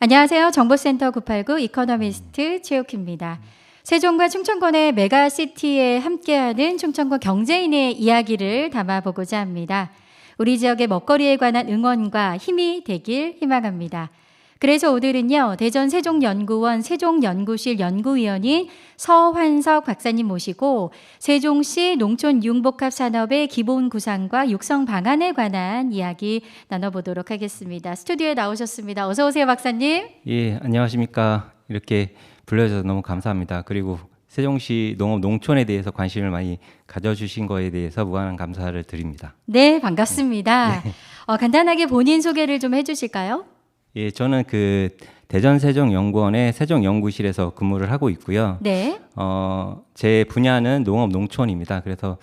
안녕하세요. 정보센터 989 이코노미스트 최욱입니다. 세종과 충청권의 메가시티에 함께하는 충청권 경제인의 이야기를 담아보고자 합니다. 우리 지역의 먹거리에 관한 응원과 힘이 되길 희망합니다. 그래서 오늘은요, 대전 세종연구원 세종연구실 연구위원인 서환석 박사님 모시고 세종시 농촌 융복합 산업의 기본 구상과 육성 방안에 관한 이야기 나눠보도록 하겠습니다. 스튜디오에 나오셨습니다. 어서 오세요, 박사님. 예, 안녕하십니까. 이렇게 불러주셔서 너무 감사합니다. 그리고 세종시 농업 농촌에 대해서 관심을 많이 가져주신 거에 대해서 무한한 감사를 드립니다. 네, 반갑습니다. 어, 간단하게 본인 소개를 좀 해주실까요? 예, 저는 그 대전 세종연구원의 세종연구실에서 근무를 하고 있고요. 네. 어, 제 분야는 농업 농촌입니다. 그래서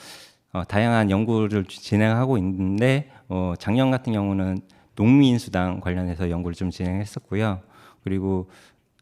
어, 다양한 연구를 진행하고 있는데 어, 작년 같은 경우는 농민 수당 관련해서 연구를 좀 진행했었고요. 그리고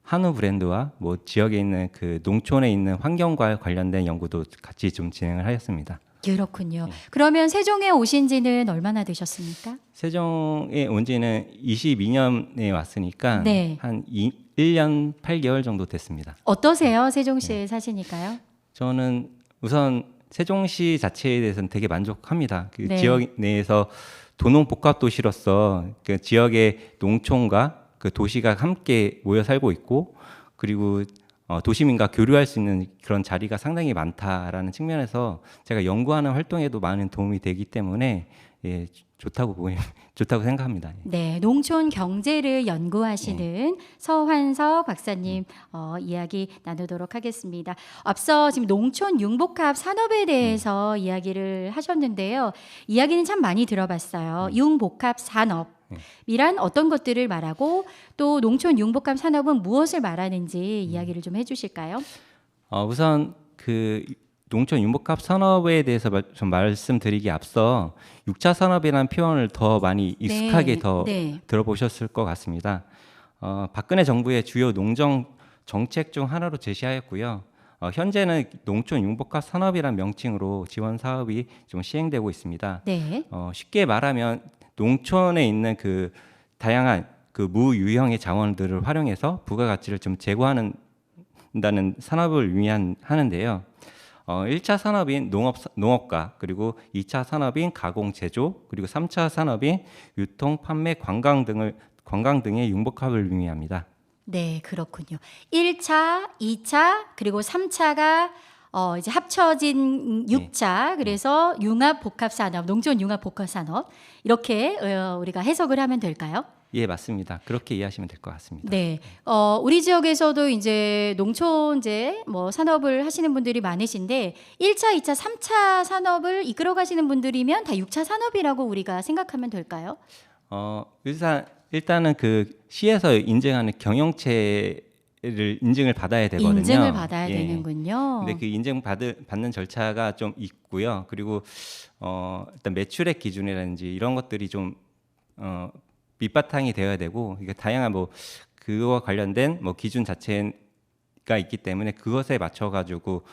한우 브랜드와 뭐 지역에 있는 그 농촌에 있는 환경과 관련된 연구도 같이 좀 진행을 하였습니다. 그렇군요. 그러면 세종에 오신 지는 얼마나 되셨습니까? 세종에 온 지는 22년에 왔으니까 네. 한 2, 1년 8개월 정도 됐습니다. 어떠세요? 세종시에 사시니까요? 저는 우선 세종시 자체에 대해서는 되게 만족합니다. 그 네. 지역 내에서 도농 복합 도시로서 그 지역의 농촌과 그 도시가 함께 모여 살고 있고 그리고 어, 도시민과 교류할 수 있는 그런 자리가 상당히 많다라는 측면에서 제가 연구하는 활동에도 많은 도움이 되기 때문에 예, 좋다고 보이 좋다고 생각합니다. 예. 네, 농촌 경제를 연구하시는 서환석 박사님 어, 이야기 나누도록 하겠습니다. 앞서 지금 농촌 융복합 산업에 대해서 이야기를 하셨는데요. 이야기는 참 많이 들어봤어요. 융복합 산업 이란 어떤 것들을 말하고 또 농촌 융복합 산업은 무엇을 말하는지 이야기를 좀 해주실까요? 어, 우선 그 농촌 융복합 산업에 대해서 말- 좀 말씀드리기 앞서 6차 산업이라는 표현을 더 많이 익숙하게 네, 더 네. 들어보셨을 것 같습니다. 어, 박근혜 정부의 주요 농정 정책 중 하나로 제시하였고요. 어, 현재는 농촌 융복합 산업이라는 명칭으로 지원 사업이 좀 시행되고 있습니다. 네. 어, 쉽게 말하면 농촌에 있는 그 다양한 그 무유형의 자원들을 활용해서 부가가치를 좀 제고하는 다는 산업을 위한 하는데요. 어, 1차 산업인 농업 농업과 그리고 2차 산업인 가공 제조 그리고 3차 산업인 유통 판매 관광 등을 관광 등의 융복합을 의미합니다. 네, 그렇군요. 1차, 2차, 그리고 3차가 어, 이제 합쳐진 6차, 그래서 융합 복합 산업, 농촌 융합 복합 산업 이렇게 어, 우리가 해석을 하면 될까요? 예, 맞습니다. 그렇게 이해하시면 될 것 같습니다. 네. 어, 우리 지역에서도 이제 농촌제 뭐 산업을 하시는 분들이 많으신데 1차, 2차, 3차 산업을 이끌어 가시는 분들이면 다 6차 산업이라고 우리가 생각하면 될까요? 어, 일단 일단은 그 시에서 인증하는 경영체 를 인증을 받아야 되거든요. 인증을 받아야 예. 되는군요. 근데 그 인증 받을, 받는 절차가 좀 있고요. 그리고 어, 일단 매출액 기준이라든지 이런 것들이 좀 어, 밑바탕이 되어야 되고 이게 다양한 뭐 그거와 관련된 뭐 기준 자체가 있기 때문에 그것에 맞춰 가지고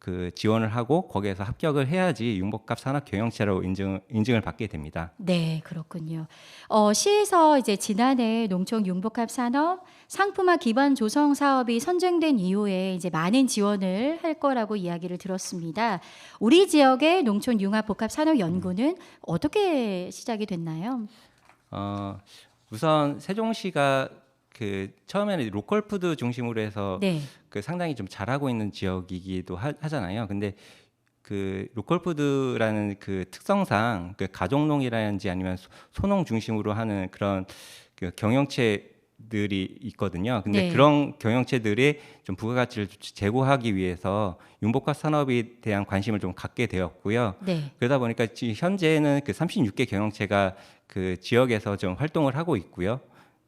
그 지원을 하고 거기에서 합격을 해야지 융복합 산업 경영체로 인증 인증을 받게 됩니다. 네, 그렇군요. 어, 시에서 이제 지난해 농촌 융복합 산업 상품화 기반 조성 사업이 선정된 이후에 이제 많은 지원을 할 거라고 이야기를 들었습니다. 우리 지역의 농촌 융합 복합 산업 연구는 어떻게 시작이 됐나요? 어, 우선 세종시가 그 처음에는 로컬 푸드 중심으로 해서 네. 그 상당히 좀 잘하고 있는 지역이기도 하, 하잖아요. 근데 그 로컬 푸드라는 그 특성상 그 가족농이라든지 아니면 소- 소농 중심으로 하는 그런 그 경영체 들이 있거든요. 근데 네. 그런 경영체들이 좀 부가가치를 제고하기 위해서 융복합 산업에 대한 관심을 좀 갖게 되었고요. 네. 그러다 보니까 지- 현재는 그 36개 경영체가 그 지역에서 좀 활동을 하고 있고요.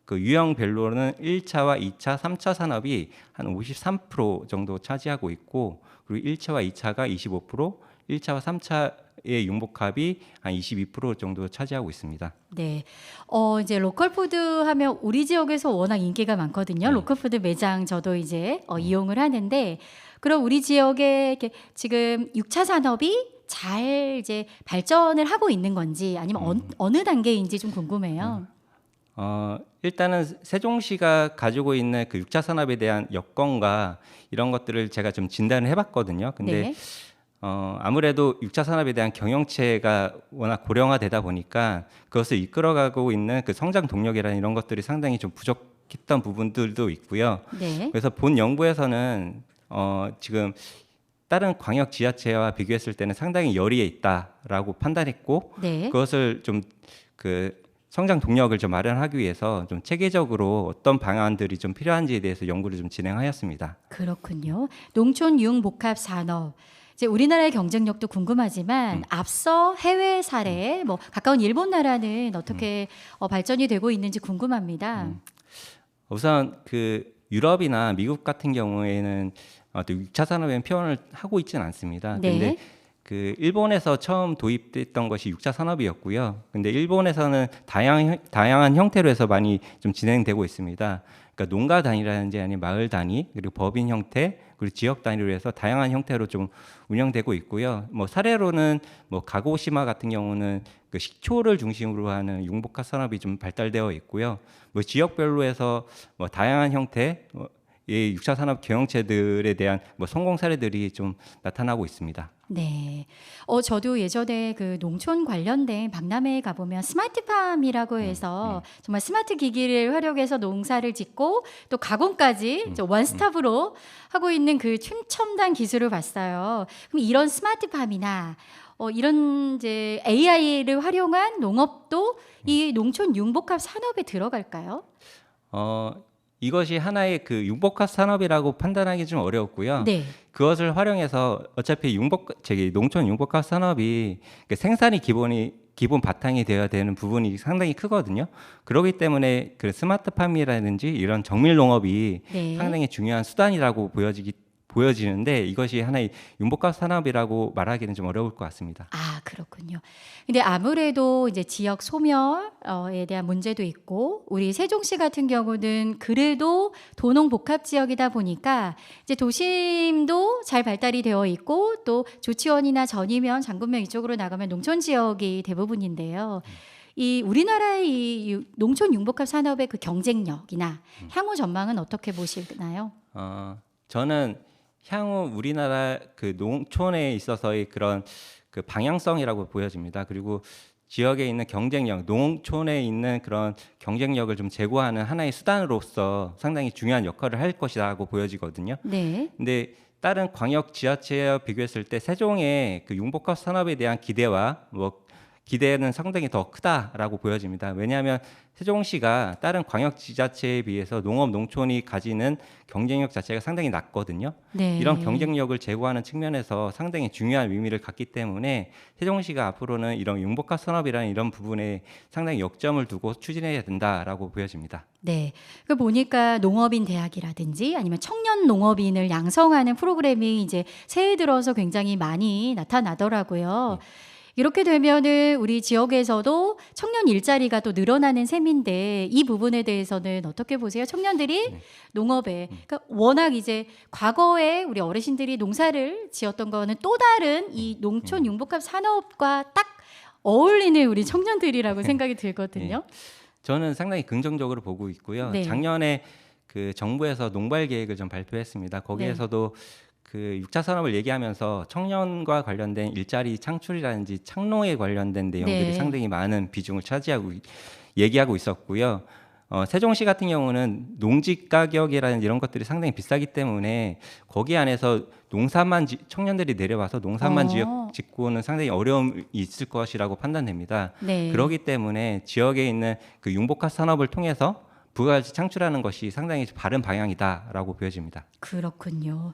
그 유형별로는 1차와 2차, 3차 산업이 한 53% 정도 차지하고 있고 그리고 1차와 2차가 25%, 1차와 3차 의 융복합이 한 22% 정도 차지하고 있습니다. 네. 어, 이제 로컬 푸드 하면 우리 지역에서 워낙 인기가 많거든요. 네. 로컬 푸드 매장 저도 이제 어, 이용을 하는데 그럼 우리 지역에 지금 6차 산업이 잘 이제 발전을 하고 있는 건지 아니면 어느, 어느 단계인지 좀 궁금해요. 어, 일단은 세종시가 가지고 있는 그 6차 산업에 대한 여건과 이런 것들을 제가 좀 진단을 해봤거든요. 근데 네. 어, 아무래도 6차 산업에 대한 경영체가 워낙 고령화되다 보니까 그것을 이끌어가고 있는 그 성장 동력이라는 이런 것들이 상당히 좀 부족했던 부분들도 있고요. 네. 그래서 본 연구에서는 어, 지금 다른 광역 지자체와 비교했을 때는 상당히 열의에 있다라고 판단했고 네. 그것을 좀 그 성장 동력을 좀 마련하기 위해서 좀 체계적으로 어떤 방안들이 좀 필요한지에 대해서 연구를 좀 진행하였습니다. 그렇군요. 농촌 융복합 산업. 이제 우리나라의 경쟁력도 궁금하지만 음. 앞서 해외 사례, 뭐 가까운 일본 나라는 어떻게 어, 발전이 되고 있는지 궁금합니다. 음. 우선 그 유럽이나 미국 같은 경우에는 어, 또 6차 산업에 표현을 하고 있지는 않습니다. 네. 근데 그 일본에서 처음 도입됐던 것이 6차 산업이었고요. 근데 일본에서는 다양한 다양한 형태로 해서 많이 좀 진행되고 있습니다. 그러니까 농가 단위라든지 아니면 마을 단위 그리고 법인 형태 그리고 지역 단위로 해서 다양한 형태로 좀 운영되고 있고요. 뭐 사례로는 뭐 가고시마 같은 경우는 그 식초를 중심으로 하는 융복합 산업이 좀 발달되어 있고요. 뭐 지역별로 해서 뭐 다양한 형태 뭐 이 6차 산업 경영체들에 대한 뭐 성공 사례들이 좀 나타나고 있습니다. 네. 어, 저도 예전에 그 농촌 관련된 박람회에 가보면 스마트팜이라고 해서 정말 스마트 기기를 활용해서 농사를 짓고 또 가공까지 이제 원스톱으로 하고 있는 그 최첨단 기술을 봤어요. 그럼 이런 스마트팜이나 어, 이런 이제 AI를 활용한 농업도 이 농촌 융복합 산업에 들어갈까요? 어 이것이 하나의 그 융복합 산업이라고 판단하기 좀 어려웠고요. 네. 그것을 활용해서 어차피 융복 저기 농촌 융복합 산업이 그 생산이 기본이 기본 바탕이 되어야 되는 부분이 상당히 크거든요. 그렇기 때문에 그 스마트팜이라든지 이런 정밀 농업이 네. 상당히 중요한 수단이라고 보여지기 보여지는데 이것이 하나의 융복합 산업이라고 말하기는 좀 어려울 것 같습니다. 아, 그렇군요. 근데 아무래도 이제 지역 소멸에 대한 문제도 있고 우리 세종시 같은 경우는 그래도 도농 복합 지역이다 보니까 이제 도심도 잘 발달이 되어 있고 또 조치원이나 전이면 장군면 이쪽으로 나가면 농촌 지역이 대부분인데요. 이 우리나라의 이 유- 농촌 융복합 산업의 그 경쟁력이나 향후 전망은 어떻게 보시나요? 어, 저는 향후 우리나라 그 농촌에 있어서의 그런 그 방향성이라고 보여집니다. 그리고 지역에 있는 경쟁력, 농촌에 있는 그런 경쟁력을 좀 제고하는 하나의 수단으로서 상당히 중요한 역할을 할 것이라고 보여지거든요. 네. 근데 다른 광역 지자체와 비교했을 때 세종의 그 융복합 산업에 대한 기대와 뭐 기대는 상당히 더 크다라고 보여집니다. 왜냐하면 세종시가 다른 광역 지자체에 비해서 농업 농촌이 가지는 경쟁력 자체가 상당히 낮거든요. 네. 이런 경쟁력을 제고하는 측면에서 상당히 중요한 의미를 갖기 때문에 세종시가 앞으로는 이런 융복합 산업이라는 이런 부분에 상당히 역점을 두고 추진해야 된다라고 보여집니다. 네. 그 보니까 농업인 대학이라든지 아니면 청년 농업인을 양성하는 프로그램이 이제 새해 들어서 굉장히 많이 나타나더라고요. 이렇게 되면은 우리 지역에서도 청년 일자리가 또 늘어나는 셈인데 이 부분에 대해서는 어떻게 보세요? 청년들이 농업에 그러니까 워낙 이제 과거에 우리 어르신들이 농사를 지었던 거는 또 다른 이 농촌 융복합 산업과 딱 어울리는 우리 청년들이라고 생각이 들거든요. 저는 상당히 긍정적으로 보고 있고요. 네. 작년에 그 정부에서 농발 계획을 좀 발표했습니다. 거기에서도 그 6차 산업을 얘기하면서 청년과 관련된 일자리 창출이라든지 창농에 관련된 내용들이 네. 상당히 많은 비중을 차지하고 이- 얘기하고 있었고요. 어, 세종시 같은 경우는 농지 가격이라는 이런 것들이 상당히 비싸기 때문에 거기 안에서 농사만 지- 청년들이 내려와서 농사만 어. 지역 짓고는 상당히 어려움이 있을 것이라고 판단됩니다. 네. 그러기 때문에 지역에 있는 그 융복합 산업을 통해서 부가가치 창출하는 것이 상당히 바른 방향이다라고 보여집니다. 그렇군요.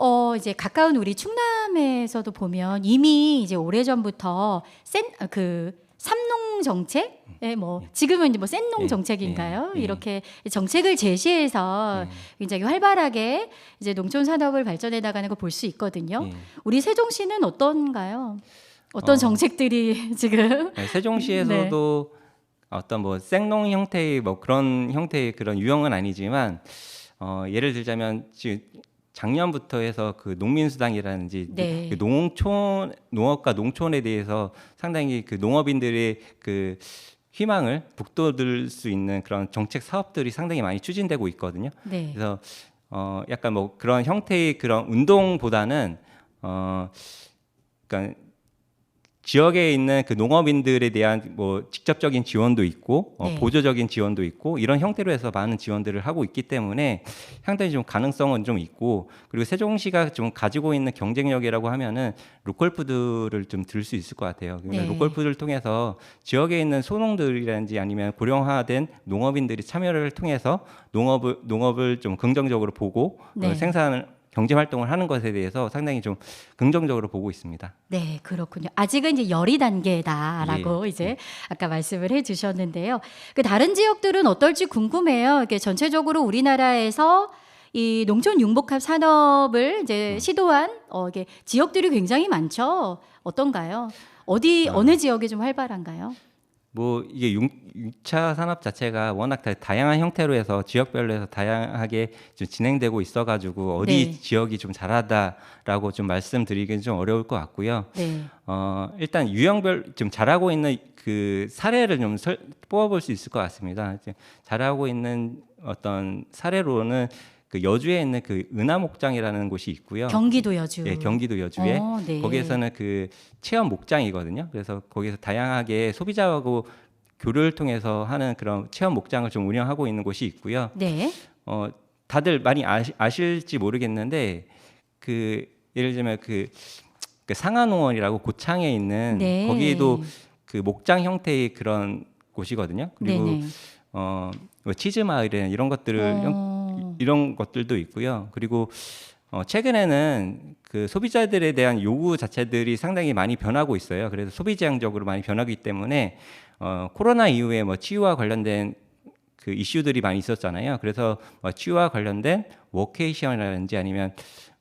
어, 이제 가까운 우리 충남에서도 보면 이미 이제 오래전부터 센그 삼농 정책? 예, 뭐 지금은 이제 뭐 센농 예, 정책인가요? 예, 예. 이렇게 정책을 제시해서 예. 굉장히 활발하게 이제 농촌 산업을 발전해 나가는 걸볼수 있거든요. 예. 우리 세종시는 어떤가요? 어떤 어. 정책들이 지금 네, 세종시에서도 어떤 뭐 생농 형태의 뭐 그런 형태의 그런 유형은 아니지만 어, 예를 들자면 지금 작년부터 해서 그 농민수당이라든지 네. 그 농촌 농업과 농촌에 대해서 상당히 그 농업인들의 그 희망을 북돋을 수 있는 그런 정책 사업들이 상당히 많이 추진되고 있거든요. 네. 그래서 어 약간 뭐 그런 형태의 그런 운동보다는 어 그러니까 지역에 있는 그 농업인들에 대한 뭐 직접적인 지원도 있고 어, 네. 보조적인 지원도 있고 이런 형태로 해서 많은 지원들을 하고 있기 때문에 상당히 좀 가능성은 좀 있고 그리고 세종시가 좀 가지고 있는 경쟁력이라고 하면은 로컬푸드를 좀 들 수 있을 것 같아요. 그러니까 네. 로컬푸드를 통해서 지역에 있는 소농들이라든지 아니면 고령화된 농업인들이 참여를 통해서 농업을 농업을 좀 긍정적으로 보고 네. 어, 생산을 경제 활동을 하는 것에 대해서 상당히 좀 긍정적으로 보고 있습니다. 네, 그렇군요. 아직은 이제 열이 단계다라고 예, 이제 아까 말씀을 해주셨는데요. 그 다른 지역들은 어떨지 궁금해요. 이게 전체적으로 우리나라에서 이 농촌 융복합 산업을 이제 음. 시도한 어, 이게 지역들이 굉장히 많죠. 어떤가요? 어디 아. 어느 지역이 좀 활발한가요? 뭐 이게 6 차 산업 자체가 워낙 다, 다양한 형태로 해서 지역별로 해서 다양하게 좀 진행되고 있어 가지고 어디 네. 지역이 좀 잘하다라고 좀 말씀드리기는 좀 어려울 것 같고요. 네, 어, 일단 유형별 좀 잘하고 있는 그 사례를 좀 설, 뽑아볼 수 있을 것 같습니다. 잘하고 있는 어떤 사례로는 그 여주에 있는 그 은하목장이라는 곳이 있고요. 경기도 여주. 예, 경기도 여주에 어, 네. 거기에서는 그 체험 목장이거든요. 그래서 거기서 다양하게 소비자하고 교류를 통해서 하는 그런 체험 목장을 좀 운영하고 있는 곳이 있고요. 네, 어, 다들 많이 아시, 아실지 모르겠는데 그 예를 들면 그, 그 상하농원이라고 고창에 있는 네. 거기에도 그 목장 형태의 그런 곳이거든요. 그리고 네네. 어, 뭐 치즈 마을이나 이런 것들을 형- 어, 이런 것들도 있고요. 그리고 어, 최근에는 그 소비자들에 대한 요구 자체들이 상당히 많이 변하고 있어요. 그래서 소비지향적으로 많이 변하기 때문에 어, 코로나 이후에 뭐 치유와 관련된 그 이슈들이 많이 있었잖아요. 그래서 뭐 치유와 관련된 워케이션이라든지 아니면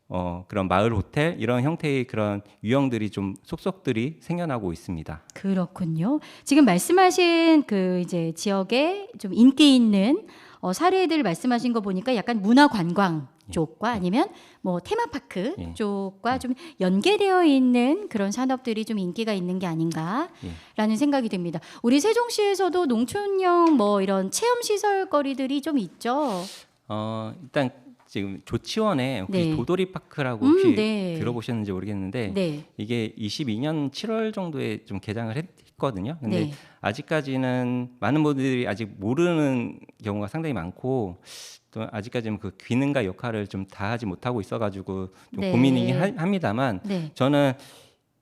어, 그런 마을 호텔 이런 형태의 그런 유형들이 좀 속속들이 생겨나고 있습니다. 그렇군요. 지금 말씀하신 그 이제 지역에 좀 인기 있는 어, 사례들 말씀하신 거 보니까 약간 문화 관광 쪽과 아니면 뭐 테마파크 예. 쪽과 좀 연계되어 있는 그런 산업들이 좀 인기가 있는 게 아닌가라는 생각이 듭니다. 우리 세종시에서도 농촌형 뭐 이런 체험 시설거리들이 좀 있죠. 어, 일단 지금 조치원에 혹시 네. 도돌이 파크라고 음, 혹시 네. 들어보셨는지 모르겠는데 네. 이게 22년 7월 정도에 좀 개장을 했거든요. 근데 네. 아직까지는 많은 분들이 아직 모르는 경우가 상당히 많고 또 아직까지는 그 기능과 역할을 좀 다 하지 못하고 있어가지고 좀 네. 고민이긴 하- 합니다만 네. 저는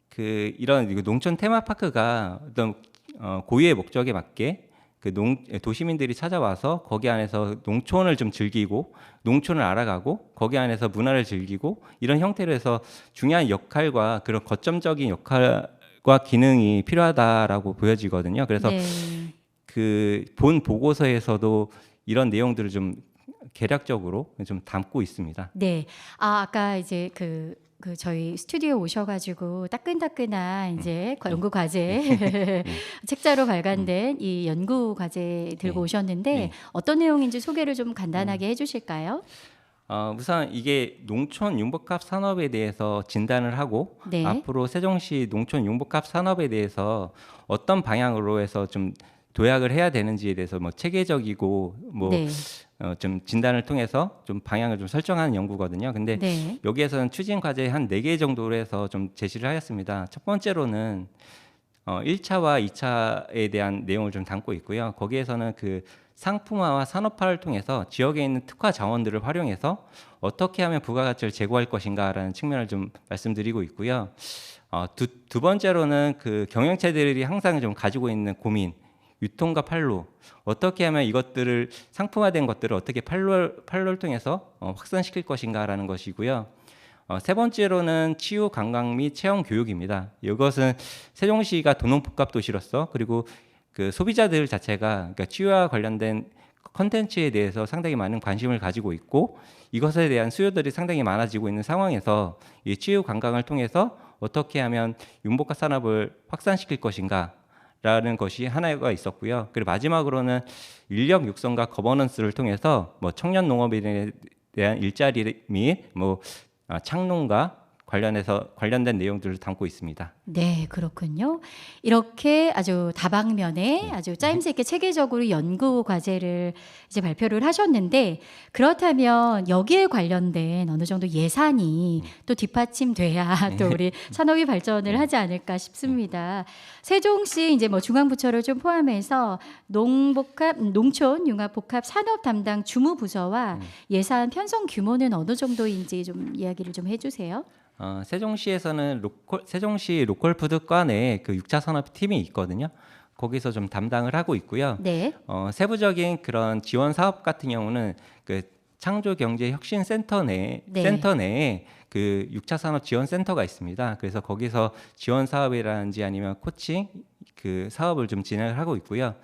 그 이런 농촌 테마파크가 어떤 어, 고유의 목적에 맞게 그 농 도시민들이 찾아와서 거기 안에서 농촌을 좀 즐기고 농촌을 알아가고 거기 안에서 문화를 즐기고 이런 형태로 해서 중요한 역할과 그런 거점적인 역할과 기능이 필요하다라고 보여지거든요. 그래서 네. 그본 보고서에서도 이런 내용들을 좀 개략적으로 좀 담고 있습니다. 네. 아, 아까 이제 그, 그 저희 스튜디오에 오셔가지고 따끈따끈한 이제 과- 연구 과제 책자로 발간된 이 연구 과제 들고 네. 오셨는데 네. 어떤 내용인지 소개를 좀 간단하게 해주실까요? 어, 우선 이게 농촌 융복합 산업에 대해서 진단을 하고 네. 앞으로 세종시 농촌 융복합 산업에 대해서 어떤 방향으로 해서 좀 도약을 해야 되는지에 대해서 뭐 체계적이고 뭐 네. 어, 좀 진단을 통해서 좀 방향을 좀 설정하는 연구거든요. 근데 네. 여기에서는 추진 과제 한 네 개 정도로 해서 좀 제시를 하였습니다. 첫 번째로는 어, 1차와 2차에 대한 내용을 좀 담고 있고요. 거기에서는 그 상품화와 산업화를 통해서 지역에 있는 특화 자원들을 활용해서 어떻게 하면 부가가치를 제고할 것인가라는 측면을 좀 말씀드리고 있고요. 어, 두, 두 번째로는 그 경영체들이 항상 좀 가지고 있는 고민, 유통과 판로, 어떻게 하면 이것들을 상품화된 것들을 어떻게 판로, 판로를 통해서 어, 확산시킬 것인가라는 것이고요. 어, 세 번째로는 치유 관광 및 체험 교육입니다. 이것은 세종시가 도농복합 도시로서 그리고 그 소비자들 자체가 그러니까 치유와 관련된 컨텐츠에 대해서 상당히 많은 관심을 가지고 있고 이것에 대한 수요들이 상당히 많아지고 있는 상황에서 이 치유 관광을 통해서 어떻게 하면 윤복합 산업을 확산시킬 것인가 라는 것이 하나가 있었고요. 그리고 마지막으로는 인력 육성과 거버넌스를 통해서 뭐 청년 농업인에 대한 일자리 및뭐 아, 창농과 관련해서 관련된 내용들을 담고 있습니다. 네, 그렇군요. 이렇게 아주 다방면에 네. 아주 짜임새 있게 체계적으로 연구 과제를 이제 발표를 하셨는데 그렇다면 여기에 관련된 어느 정도 예산이 네. 또 뒷받침돼야 또 우리 산업이 발전을 하지 않을까 싶습니다. 세종시 이제 뭐 중앙부처를 좀 포함해서 농복합 농촌 융합 복합 산업 담당 주무부서와 예산 편성 규모는 어느 정도인지 좀 이야기를 좀 해주세요. 어, 세종시에서는 로컬, 세종시 로컬 푸드과 내에 그 6차 산업 팀이 있거든요. 거기서 좀 담당을 하고 있고요. 네, 어, 세부적인 그런 지원 사업 같은 경우는 그 창조경제혁신센터 내 네. 센터 내에 그 6차 산업 지원 센터가 있습니다. 그래서 거기서 지원 사업이라든지 아니면 코칭 그 사업을 좀 진행을 하고 있고요.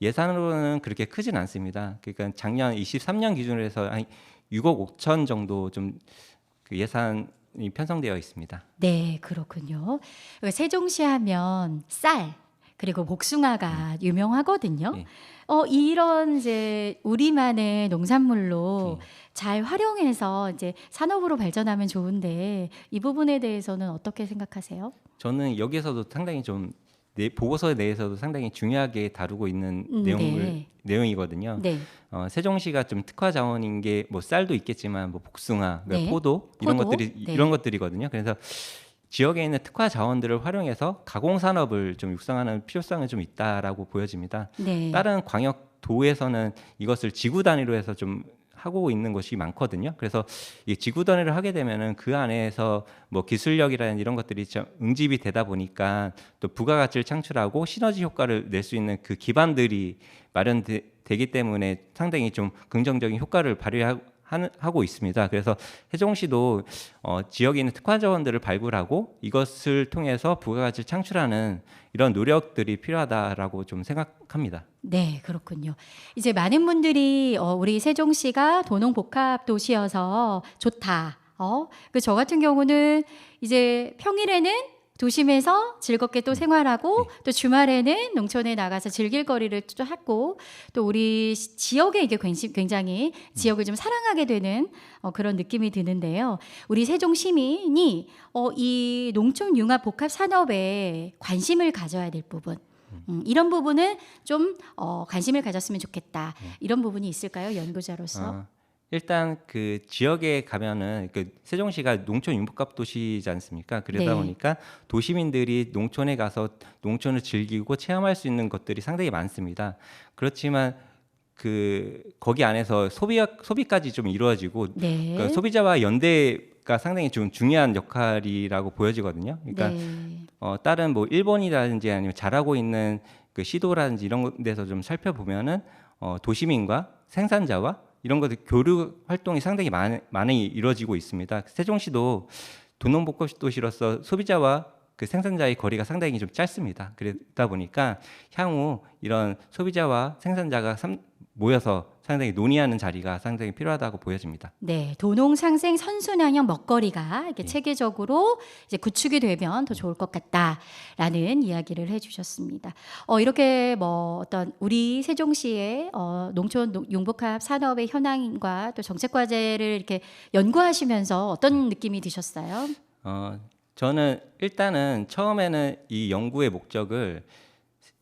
예산으로는 그렇게 크진 않습니다. 그러니까 작년 23년 기준으로 해서 한 6억 5천 정도 좀 그 예산 이 편성되어 있습니다. 네, 그렇군요. 세종시 하면 쌀 그리고 복숭아가 유명하거든요. 네. 어 이런 이제 우리만의 농산물로 네. 잘 활용해서 이제 산업으로 발전하면 좋은데 이 부분에 대해서는 어떻게 생각하세요? 저는 여기에서도 상당히 좀 내, 보고서 내에서도 상당히 중요하게 다루고 있는 음, 내용을 네. 내용이거든요. 네, 어, 세종시가 좀 특화 자원인 게 뭐 쌀도 있겠지만 뭐 복숭아, 그러니까 네. 포도 이런 포도, 것들이 네. 이런 것들이거든요. 그래서 지역에 있는 특화 자원들을 활용해서 가공 산업을 좀 육성하는 필요성이 좀 있다라고 보여집니다. 네, 다른 광역 도에서는 이것을 지구 단위로 해서 좀 하고 있는 것이 많거든요. 그래서 이 지구 단위를 하게 되면은 그 안에서 뭐 기술력이라는 이런 것들이 좀 응집이 되다 보니까 또 부가가치를 창출하고 시너지 효과를 낼 수 있는 그 기반들이 마련되기 때문에 상당히 좀 긍정적인 효과를 발휘하고 하고 있습니다. 그래서 세종시도 어, 지역에 있는 특화 자원들을 발굴하고 이것을 통해서 부가가치를 창출하는 이런 노력들이 필요하다라고 좀 생각합니다. 네, 그렇군요. 이제 많은 분들이 어, 우리 세종시가 도농복합 도시여서 좋다. 어, 그 저 같은 경우는 이제 평일에는 도심에서 즐겁게 또 생활하고 또 주말에는 농촌에 나가서 즐길 거리를 또 하고 또 우리 시- 지역에 이게 굉장히, 굉장히 지역을 좀 사랑하게 되는 어, 그런 느낌이 드는데요. 우리 세종 시민이 어, 이 농촌 융합 복합 산업에 관심을 가져야 될 부분 음, 이런 부분은 좀 어, 관심을 가졌으면 좋겠다. 이런 부분이 있을까요, 연구자로서? 어, 일단 그 지역에 가면은 그 세종시가 농촌 융복합 도시지 않습니까? 그러다 네. 보니까 도시민들이 농촌에 가서 농촌을 즐기고 체험할 수 있는 것들이 상당히 많습니다. 그렇지만 그 거기 안에서 소비 소비까지 좀 이루어지고 네. 그 소비자와 연대가 상당히 좀 중요한 역할이라고 보여지거든요. 그러니까 네. 어, 다른 뭐 일본이라든지 아니면 잘하고 있는 그 시도라든지 이런 데서 좀 살펴보면은 어, 도시민과 생산자와 이런 것들 교류 활동이 상당히 많이, 많이 이루어지고 있습니다. 세종시도 도농복합 도시로서 소비자와 그 생산자의 거리가 상당히 좀 짧습니다. 그러다 보니까 향후 이런 소비자와 생산자가 삼- 모여서 상당히 논의하는 자리가 상당히 필요하다고 보여집니다. 네, 도농 상생 선순환형 먹거리가 예. 이렇게 체계적으로 이제 구축이 되면 더 좋을 것 같다라는 이야기를 해주셨습니다. 어, 이렇게 뭐 어떤 우리 세종시의 어, 농촌 농- 융복합 산업의 현황과 또 정책 과제를 이렇게 연구하시면서 어떤 느낌이 드셨어요? 어, 저는 일단은 처음에는 이 연구의 목적을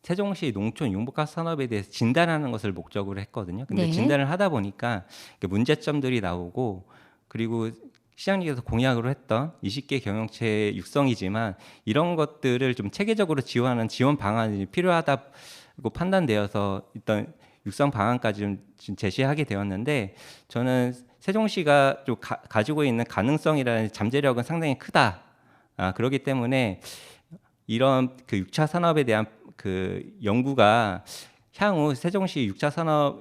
세종시 농촌 융복합 산업에 대해서 진단하는 것을 목적으로 했거든요. 근데 네. 진단을 하다 보니까 그 문제점들이 나오고 그리고 시장님께서 공약으로 했던 20개 경영체 육성이지만 이런 것들을 좀 체계적으로 지원하는 지원 방안이 필요하다고 판단되어서 일단 육성 방안까지 좀 제시하게 되었는데 저는 세종시가 좀 가, 가지고 있는 가능성이라는 잠재력은 상당히 크다. 아, 그렇기 때문에 이런 그 6차 산업에 대한 그 연구가 향후 세종시 6차 산업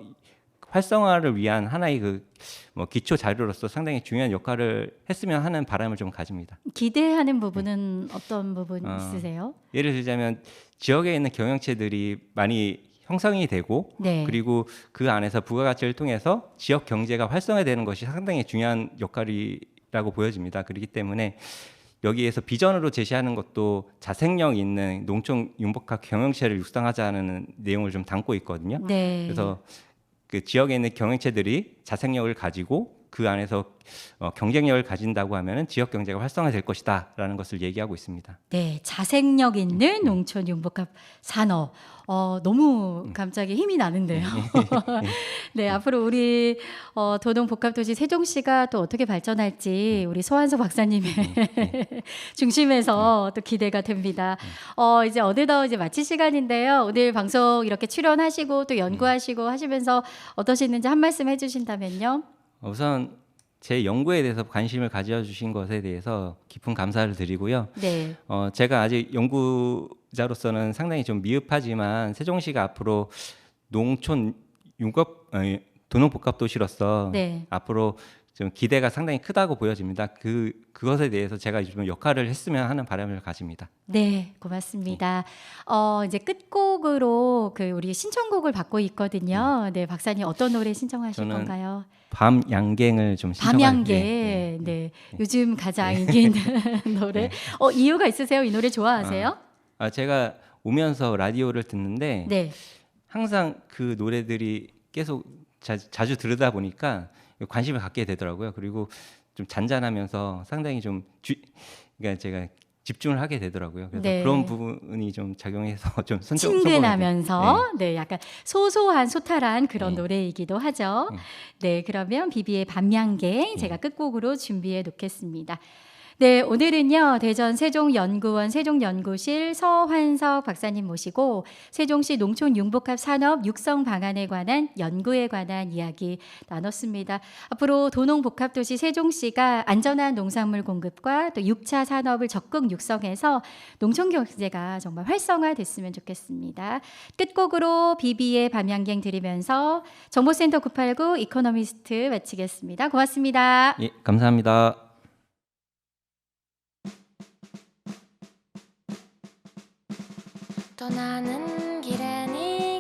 활성화를 위한 하나의 그 뭐 기초 자료로서 상당히 중요한 역할을 했으면 하는 바람을 좀 가집니다. 기대하는 부분은 어떤 부분 어. 있으세요? 예를 들자면 지역에 있는 경영체들이 많이 형성이 되고 네. 그리고 그 안에서 부가가치를 통해서 지역 경제가 활성화되는 것이 상당히 중요한 역할이라고 보여집니다. 그렇기 때문에 여기에서 비전으로 제시하는 것도 자생력 있는 농촌 융복합 경영체를 육성하자는 내용을 좀 담고 있거든요. 네. 그래서 그 지역에 있는 경영체들이 자생력을 가지고 그 안에서 어, 경쟁력을 가진다고 하면은 지역 경제가 활성화될 것이다라는 것을 얘기하고 있습니다. 네, 자생력 있는 농촌 융복합 산업. 어, 너무 갑자기 힘이 나는데요. 네, 앞으로 우리 어, 도농 복합 도시 세종시가 또 어떻게 발전할지 우리 소환석 박사님의 중심에서 또 기대가 됩니다. 어, 이제 어느덧 이제 마칠 시간인데요. 오늘 방송 이렇게 출연하시고 또 연구하시고 하시면서 어떠셨는지 한 말씀 해주신다면요. 우선 제 연구에 대해서 관심을 가져주신 것에 대해서 깊은 감사를 드리고요. 네, 어, 제가 아직 연구자로서는 상당히 좀 미흡하지만 세종시가 앞으로 농촌 융합 아니, 도농복합 도시로서 네. 앞으로 좀 기대가 상당히 크다고 보여집니다. 그 그것에 대해서 제가 좀 역할을 했으면 하는 바람을 가집니다. 네, 고맙습니다. 어, 이제 끝곡으로 그 우리 신청곡을 받고 있거든요. 네, 박사님 어떤 노래 신청하실 저는 건가요? 밤 양갱을 좀 신청할 밤양개. 네, 네, 네. 요즘 가장 인기 있는 노래. 어, 이유가 있으세요? 이 노래 좋아하세요? 아, 제가 오면서 라디오를 듣는데 네. 항상 그 노래들이 계속 자, 자주 들으다 보니까 관심을 갖게 되더라고요. 그리고 좀 잔잔하면서 상당히 좀 주, 그러니까 제가 집중을 하게 되더라고요. 그래서 네. 그런 부분이 좀 작용해서 좀 선정 친근하면서 네. 약간 소소한 소탈한 그런 네. 노래이기도 하죠. 네. 네, 그러면 비비의 밤양갱 제가 끝곡으로 준비해 놓겠습니다. 네, 오늘은요 대전 세종연구원 세종연구실 서환석 박사님 모시고 세종시 농촌 융복합 산업 육성 방안에 관한 연구에 관한 이야기 나눴습니다. 앞으로 도농복합도시 세종시가 안전한 농산물 공급과 또 6차 산업을 적극 육성해서 농촌 경제가 정말 활성화됐으면 좋겠습니다. 끝곡으로 비비의 밤양갱 들으면서 정보센터 989 이코노미스트 마치겠습니다. 고맙습니다. 예, 감사합니다. 떠나는 길에 네